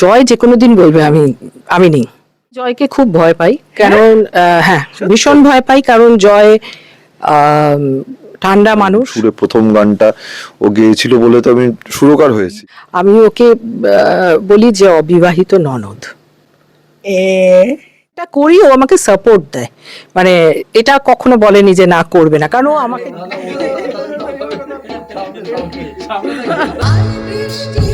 জয় যে কোনো দিন বলবে আমি আমি নেই। জয়কে খুব ভয় পাই। কারণ হ্যাঁ ভীষণ ভয় পাই কারণ জয় ঠান্ডা মানুষ। সুরে প্রথম গানটা ও গেয়েছিল বলে তো আমি সুরকার হয়েছি। আমি ওকে বলি যে অবিবাহিত ননদ। এটা করি ও আমাকে সাপোর্ট দেয়। মানে এটা কখনো বলেনি যে না করবে না। কারণ ও আমাকে বৃষ্টি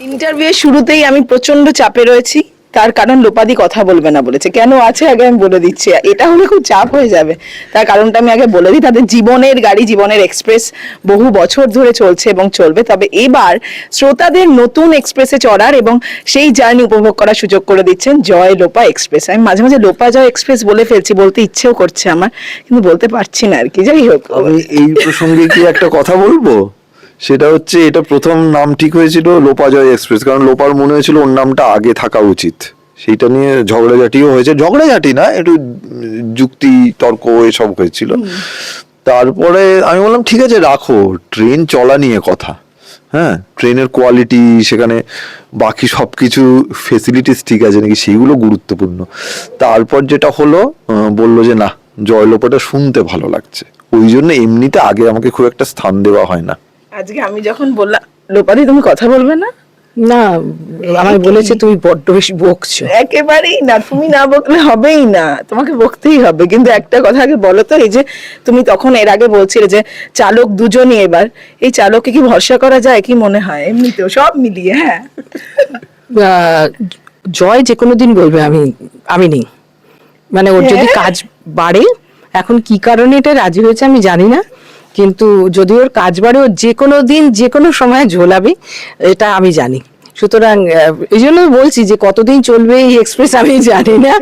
ইন্টারভিউ শুরুতেই আমি প্রচণ্ড চাপে রয়েছি। তার কারণ লোপাদি কথা বলবে না বলেছে। কেন আছে আগে আমি বলে দিচ্ছি। এটা হলে খুব চাপ হয়ে যাবে। তার কারণটা আমি আগে বলে দিই। তাদের জীবনের গাড়ি জীবনের এক্সপ্রেস বহু বছর ধরে চলছে এবং চলবে। তবে এবার শ্রোতাদের নতুন এক্সপ্রেসে চড়ার এবং সেই জার্নি উপভোগ করার সুযোগ করে দিচ্ছেন জয় লোপা এক্সপ্রেস আমি মাঝে মাঝে লোপা জয় এক্সপ্রেস বলে ফেলছি বলতে ইচ্ছেও করছে আমার। কিন্তু বলতে পারছি না আর কি। যাই হোক। আমি এই প্রসঙ্গে কি একটা কথা বলব? সেটা হচ্ছে এটা প্রথম নাম ঠিক হয়েছিল লোপাজয় এক্সপ্রেস কারণ লোপার মনে হয়েছিল ওর নামটা আগে থাকা উচিত। সেইটা নিয়ে ঝগড়াঝাটিও হয়েছে। ঝগড়াঝাটি না একটু যুক্তি তর্ক এসব হয়েছিল। তারপরে আমি বললাম ঠিক আছে রাখো ট্রেন চলা নিয়ে কথা। হ্যাঁ ট্রেনের কোয়ালিটি সেখানে বাকি সব কিছু ফেসিলিটিস ঠিক আছে নাকি সেইগুলো গুরুত্বপূর্ণ। তারপর যেটা হলো বলল যে না জয়লোপাটা শুনতে ভালো লাগছে। ওই জন্য এমনিতে আগে আমাকে খুব একটা স্থান দেওয়া হয় না। আজকে আমি যখন বললাম লোপাদি তুমি কথা বলবে না? না আমায় বলেছে তুমি বড্ড বেশি বকছো। একেবারেই না তুমি না বকলে হবেই না। তোমাকে বকতেই হবে কিন্তু একটা কথা আগে বলো তো এই যে তুমি তখন এর আগে বলছিলে যে চালক দুজনই এবার এই চালককে কি ভরসা করা যায় কি মনে হয়? এমনিতেও সব মিলিয়ে হ্যাঁ। জয় যে কোনো দিন বলবে আমি আমি নেই। মানে ওর যদি হ্যাঁ? কাজ বাড়ে এখন কি কারণে এটা রাজি হয়েছে আমি জানি না। কিন্তু যদি ওর কাজ বাড়ে ও যে কোনো দিন যে কোনো সময় ঝোলাবে এটা আমি জানি। সুতরাং এই জন্য বলছি যে কতদিন চলবে এই এক্সপ্রেস আমি জানি না।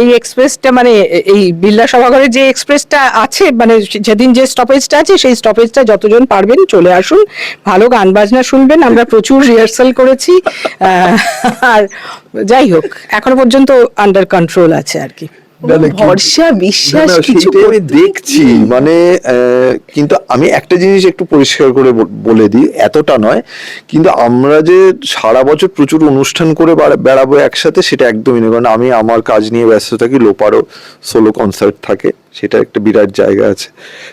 এই এক্সপ্রেসটা মানে এই বিল্লা সভাঘরের যে এক্সপ্রেসটা আছে মানে যেদিন যে স্টপেজটা আছে সেই স্টপেজটা যতজন পারবেন চলে আসুন। ভালো গান বাজনা শুনবেন আমরা প্রচুর রিহার্সাল করেছি। আহ, আর যাই হোক এখনও পর্যন্ত আন্ডার কন্ট্রোল আছে আর কি। ভরসা বিশ্বাস কিছু আমি দেখছি। মানে কিন্তু আমি একটা জিনিস একটু পরিষ্কার করে বলে দিই এতটা নয়। কিন্তু আমরা যে সারা বছর প্রচুর অনুষ্ঠান করে বেড়াবো একসাথে সেটা একদমই নয়। কারণ আমি আমার কাজ নিয়ে ব্যস্ত থাকি লোপারও সোলো কনসার্ট থাকে সেটা একটা বিরাট জায়গা আছে।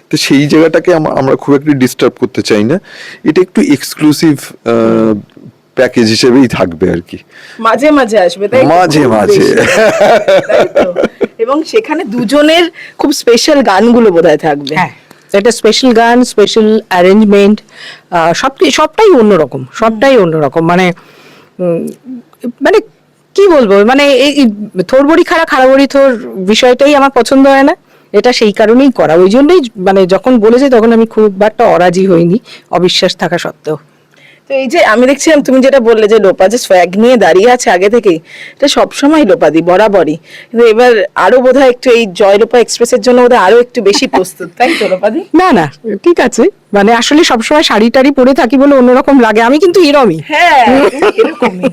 তো সেই জায়গাটাকে আমরা খুব একটু ডিস্টার্ব করতে চাই না। এটা একটু এক্সক্লুসিভ প্যাকেজ হিসেবেই থাকবে আর কি। মাঝে মাঝে আসবে মাঝে মাঝে। এবং সেখানে দুজনের খুব স্পেশাল গানগুলো বোধহয় থাকবে। হ্যাঁ এটা স্পেশাল গান স্পেশাল অ্যারেঞ্জমেন্ট সব সবটাই অন্যরকম সবটাই অন্যরকম। মানে মানে কি বলব মানে এই এই থোর বড়ি খাড়া খাড়া বড়ি থোর বিষয়টাই আমার পছন্দ হয় না। এটা সেই কারণেই করা। ওই জন্যই মানে যখন বলেছে তখন আমি খুব একটা অরাজি হইনি, অবিশ্বাস থাকা সত্ত্বেও। তো এই যে আমি দেখছিলাম তুমি যেটা বললে যে লোপা যে সোয়াগ নিয়ে দাঁড়িয়ে আছে আগে থেকেই এটা সবসময় লোপাদি বরাবরই। কিন্তু এবার আরও বোধহয় একটু এই জয় লোপা এক্সপ্রেসের জন্য ওদের আরও একটু বেশি প্রস্তুত তাই তো লোপাদি? না না ঠিক আছে। মানে আসলে সবসময় শাড়ি টাড়ি পরে থাকি বলে অন্যরকম লাগে। আমি কিন্তু এরমই। হ্যাঁ এরকমই।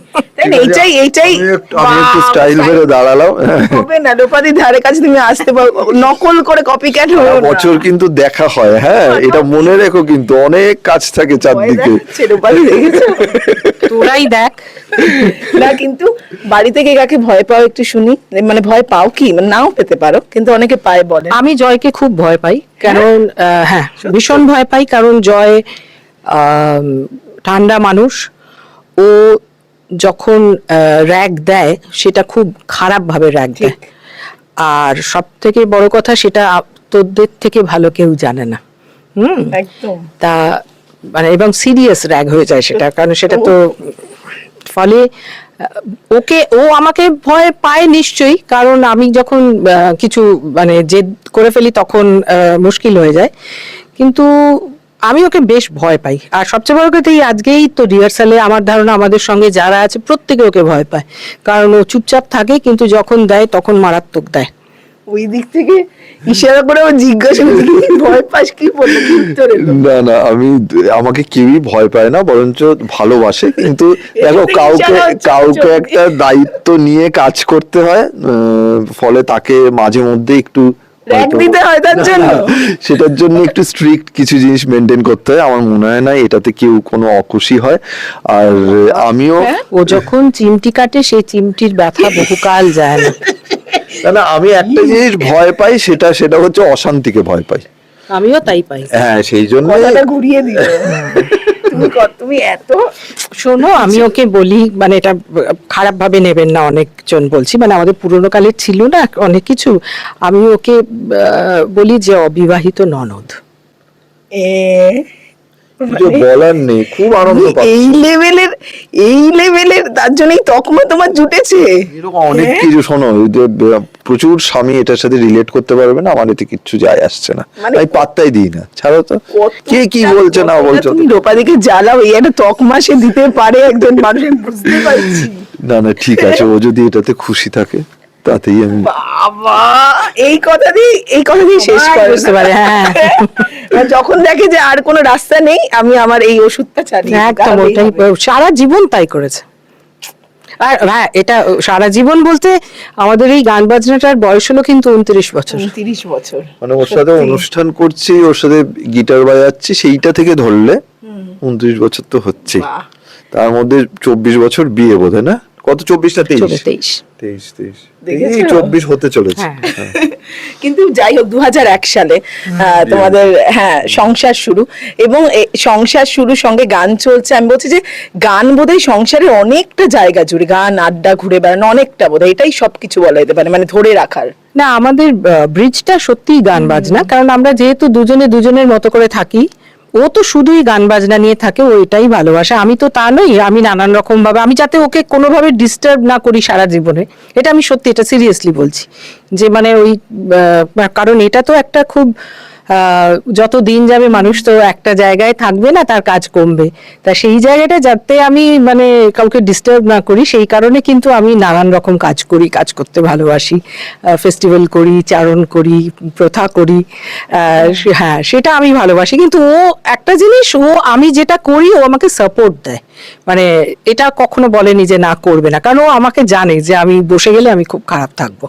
এইটাই এইটাই। আমি একটু- স্টাইল মেরে দাঁড়ালাম। হবে না লোপাদির ধারে কাছে তুমি আসতে পারো। নকল করে কপি ক্যাট হয়ে বছর কিন্তু দেখা হয় হ্যাঁ এটা মনে রেখো কিন্তু অনেক কাজ থাকে চারদিকে। লোপাদি দেখেছ? তোরাই দেখ। না কিন্তু বাড়ি থেকে কাকে ভয় পাও একটু শুনি। মানে ভয় পাও কি? মানে নাও পেতে পারো কিন্তু অনেকে পায় বলে। আমি জয়কে খুব ভয় পাই কারণ আহ, হ্যাঁ ভীষণ ভয় পাই কারণ জয় ঠান্ডা মানুষ। ও যখন র্যাগ দেয় সেটা খুব খারাপ ভাবে র্যাগ দেয় আর সব থেকে বড় কথা সেটা তোদের থেকে ভালো কেউ জানে না। হুম? তা মানে এবং সিরিয়াস র্যাগ হয়ে যায় সেটা কারণ সেটা তো ফলে ওকে ও আমাকে ভয় পায় নিশ্চয়ই কারণ আমি যখন কিছু মানে জেদ করে ফেলি তখন মুশকিল হয়ে যায়। কিন্তু আমি ওকে বেশ ভয় পাই। আর সবচেয়ে বড় কথা এই আজকেই তো রিহার্সালে আমার ধারণা আমাদের সঙ্গে যারা আছে প্রত্যেকে ওকে ভয় পায়। কারণ ও চুপচাপ থাকে কিন্তু যখন দেয় তখন মারাত্মক দেয়। ওই দিক থেকে ইশারা করে ও জিজ্ঞাসা করছে ভয় পাস কি এলো? না না আমি আমাকে কেউই ভয় পায় না বরঞ্চ ভালোবাসে। কিন্তু দেখো কাউকে কাউকে একটা দায়িত্ব নিয়ে কাজ করতে হয় ফলে তাকে মাঝে মধ্যে একটু হয়তো- দিতে হয় তার জন্য। সেটার জন্য একটু স্ট্রিক্ট কিছু জিনিস মেনটেন করতে হয়। আমার মনে হয় না এটাতে কেউ কোনো অখুশি হয়। আর আমিও হ্যাঁ? ও যখন চিমটি কাটে সেই চিমটির ব্যথা বহুকাল যায় না। না না আমি একটা জিনিস ভয় পাই সেটা সেটা হচ্ছে অশান্তিকে ভয় পাই। আমিও তাই পাই। হ্যাঁ সেই জন্য ঘুরিয়ে দিল। তুমি তুমি এত শোনো আমি ওকে বলি মানে এটা খারাপ ভাবে নেবেন না অনেকজন বলছি মানে আমাদের পুরোনো কালের ছিল না অনেক কিছু। আমি ওকে আহ, বলি যে অবিবাহিত ননদ। এ বলার নেই খুব আনন্দ এই লেভেলের এই লেভেলের তার জন্যই তকমা তোমার জুটেছে। এরকম অনেক কিছু শোনো এই যে প্রচুর স্বামী এটার সাথে রিলেট করতে পারবে না আমার এতে কিচ্ছু যায় আসছে না। মানে আমি পাত্তাই দিই না ছাড়ো তো। কে কি বলছে না বলছে তুমি রূপাদিকে জ্বালাও এই একটা তকমা সে দিতে পারে একজন মানুষ বুঝতে পারছি। না না ঠিক আছে ও যদি এটাতে খুশি থাকে তাতেই আমি বাবা এই কথা দিয়ে এই কথা দিয়ে শেষ সবাই করে বুঝতে পারে, হ্যাঁ। যখন দেখে যে আর কোনো রাস্তা নেই আমি আমার এই ওষুধটা চালিয়ে একদম ওটাই সারা জীবন তাই করেছে। আর হ্যাঁ এটা সারা জীবন বলতে আমাদের এই গান বাজনাটার বয়স হলো কিন্তু উনত্রিশ বছর। উনত্রিশ বছর। মানে ওর সাথে অনুষ্ঠান করছি ওর সাথে গিটার বাজাচ্ছি সেইটা থেকে ধরলে উনত্রিশ বছর তো হচ্ছে তার মধ্যে চব্বিশ বছর বিয়ে বোধ না? কত চব্বিশ না তেইশ। তেইশ তেইশ। তেইশ এই চব্বিশ হতে চলেছে। হ্যাঁ। হ্যাঁ। কিন্তু যাই হোক দু এক সালে তোমাদের হ্যাঁ সংসার শুরু। এবং সংসার শুরুর সঙ্গে গান চলছে। আমি বলছি যে গান বোধহয় সংসারের অনেকটা জায়গা জুড়ে। গান আড্ডা ঘুরে বেড়ানো অনেকটা বোধহয়। এটাই সবকিছু বলা যেতে পারে মানে ধরে রাখার। না আমাদের ব্রিজটা সত্যিই গান বাজনা। কারণ আমরা যেহেতু দুজনে দুজনের মতো করে থাকি ও তো শুধুই গান বাজনা নিয়ে থাকে, ও এটাই ভালোবাসে। আমি তো তা নই, আমি নানান রকম ভাবে আমি যাতে ওকে কোনোভাবে ডিস্টার্ব না করি সারা জীবনে, এটা আমি সত্যি, এটা সিরিয়াসলি বলছি। যে মানে ওই কারণ এটা তো একটা খুব যত দিন যাবে মানুষ তো একটা জায়গায় থাকবে না, তার কাজ কমবে। তা সেই জায়গাটা যাতে আমি মানে কাউকে ডিস্টার্ব না করি, সেই কারণে কিন্তু আমি নানান রকম কাজ করি, কাজ করতে ভালোবাসি। ফেস্টিভ্যাল করি, চারণ করি, প্রথা করি। হ্যাঁ সেটা আমি ভালোবাসি। কিন্তু ও একটা জিনিস, ও আমি যেটা করি, ও আমাকে সাপোর্ট দেয়। মানে এটা কখনো বলেনি যে না করবে না। কারণ ও আমাকে জানে যে আমি বসে গেলে আমি খুব খারাপ থাকব।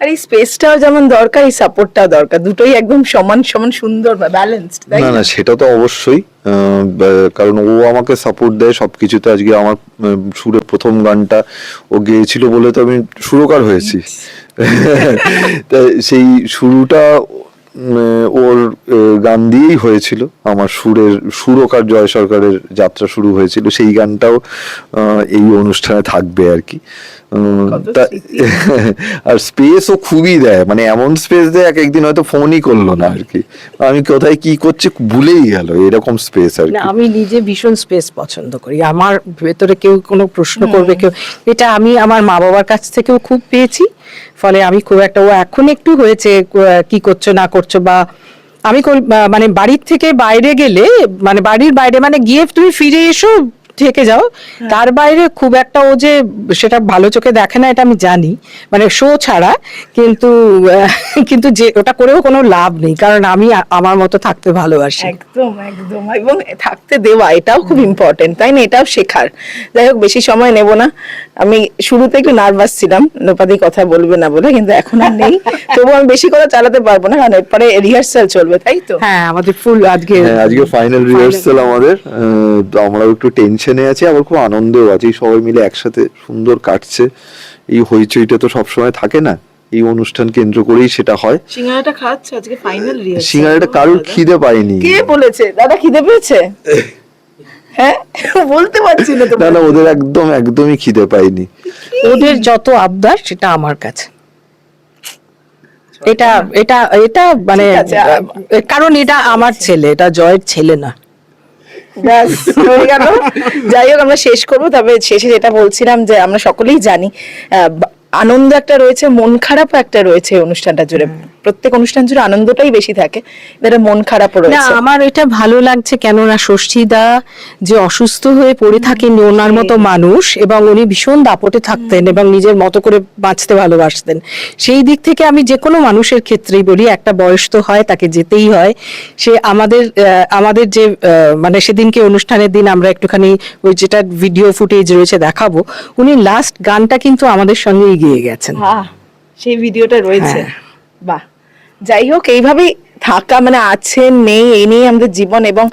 আর এই স্পেসটাও যেমন দরকার এই সাপোর্টটাও দরকার। দুটোই একদম সমান সমান সুন্দর ব্যালেন্সড না না? সেটা তো অবশ্যই। কারণ ও আমাকে সাপোর্ট দেয় সবকিছুতে। আজকে আমার সুরের প্রথম গানটা ও গেয়েছিল বলে তো আমি সুরকার হয়েছি। সেই শুরুটা ওর গান দিয়েই হয়েছিল। আমার সুরের সুরকার জয় সরকারের যাত্রা শুরু হয়েছিল। সেই গানটাও এই অনুষ্ঠানে থাকবে আর কি। আর স্পেসও খুবই দেয়। মানে এমন স্পেস দেয় এক একদিন হয়তো ফোনই করল না আর কি। আমি কোথায় কি করছি ভুলেই গেল এরকম স্পেস আর না আমি নিজে ভীষণ স্পেস পছন্দ করি। আমার ভেতরে কেউ কোনো প্রশ্ন করবে কেউ এটা আমি আমার মা বাবার কাছ থেকেও খুব পেয়েছি। ফলে আমি খুব একটা ও এখন একটু হয়েছে কি করছ না করছ বা আমি মানে বাড়ির থেকে বাইরে গেলে মানে বাড়ির বাইরে মানে গিয়ে তুমি ফিরে এসো থেকে যাও। তার বাইরে খুব একটা ও যে সেটা ভালো চোখে দেখে না এটা আমি জানি। মানে শো ছাড়া কিন্তু কিন্তু যে ওটা করেও কোনো লাভ নেই কারণ আমি আমার মতো থাকতে ভালোবাসি। একদম একদম। এবং থাকতে দেওয়া এটাও খুব ইম্পর্টেন্ট তাই না? এটাও শেখার। যাই হোক বেশি সময় নেব না। আমি শুরুতে একটু নার্ভাস ছিলাম নোপাদি কথা বলবে না বলে কিন্তু এখন আর নেই। তবু আমি বেশি কথা চালাতে পারব না কারণ এরপরে রিহার্সাল চলবে তাই তো? হ্যাঁ আমাদের ফুল আজকে হ্যাঁ আজকে ফাইনাল রিহার্সাল আমাদের। তো আমরাও একটু টেনশনে আছি আবার খুব আনন্দেও আছি। সবাই মিলে একসাথে সুন্দর কাটছে। এই হইচইটা তো সবসময় থাকে না। এই অনুষ্ঠান কেন্দ্র করেই সেটা হয়। সিঙ্গারাটা খাচ্ছে আজকে ফাইনাল রিহার্সাল সিঙ্গারাটা কারোর খিদে পাইনি কে বলেছে? দাদা খিদে পেয়েছে? হ্যাঁ? বলতে পারছি না তো না না ওদের একদম একদমই খিদে পাইনি ওদের যত আবদার সেটা আমার কাছে। এটা এটা এটা মানে আছে, কারণ এটা আমার ছেলে এটা জয়ের ছেলে না। ব্যাস যাই হোক আমরা শেষ করব। তবে শেষে যেটা বলছিলাম যে আমরা সকলেই জানি আনন্দ একটা রয়েছে মন খারাপও একটা রয়েছে অনুষ্ঠানটা জুড়ে। প্রত্যেক অনুষ্ঠান জুড়ে আনন্দটাই বেশি থাকে এটা মন খারাপও না রয়েছে। আমার এটা ভালো লাগছে কেননা ষষ্ঠীদা যে অসুস্থ হয়ে পড়ে থাকেন ওনার মতো মানুষ এবং উনি ভীষণ দাপটে থাকতেন এবং নিজের মতো করে বাঁচতে ভালোবাসতেন। সেই দিক থেকে আমি যে কোনো মানুষের ক্ষেত্রেই বলি একটা বয়স তো হয় তাকে যেতেই হয়। সে আমাদের আহ, আমাদের যে আহ, মানে সেদিনকে অনুষ্ঠানের দিন আমরা একটুখানি ওই যেটা ভিডিও ফুটেজ রয়েছে দেখাবো উনি লাস্ট গানটা কিন্তু আমাদের সঙ্গেই গিয়ে গেছেন। সেই ভিডিওটা রয়েছে। হ্যাঁ। বাহ। যাই হোক এইভাবেই থাকা মানে আছে নেই এই নিয়ে আমাদের জীবন এবং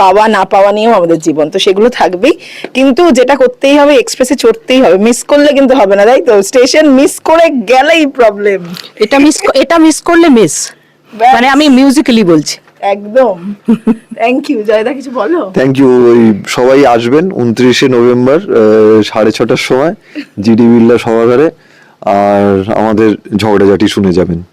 পাওয়া না পাওয়া নিয়েও আমাদের জীবন। তো সেগুলো থাকবেই। কিন্তু যেটা করতেই হবে এক্সপ্রেসে চড়তেই হবে। মিস করলে কিন্তু হবে না তাই তো? স্টেশন মিস করে গেলেই প্রবলেম এটা মিস এটা মিস করলে মিস মানে আমি মিউজিক্যালি বলছি। একদম। থ্যাংক ইউ জয়দা, কিছু বলো? থ্যাংক ইউ ওই সবাই আসবেন উনত্রিশে নভেম্বর সাড়ে ছটার সময়, জিডি বিল্লা সভাগারে আর আমাদের ঝগড়াঝাটি শুনে যাবেন।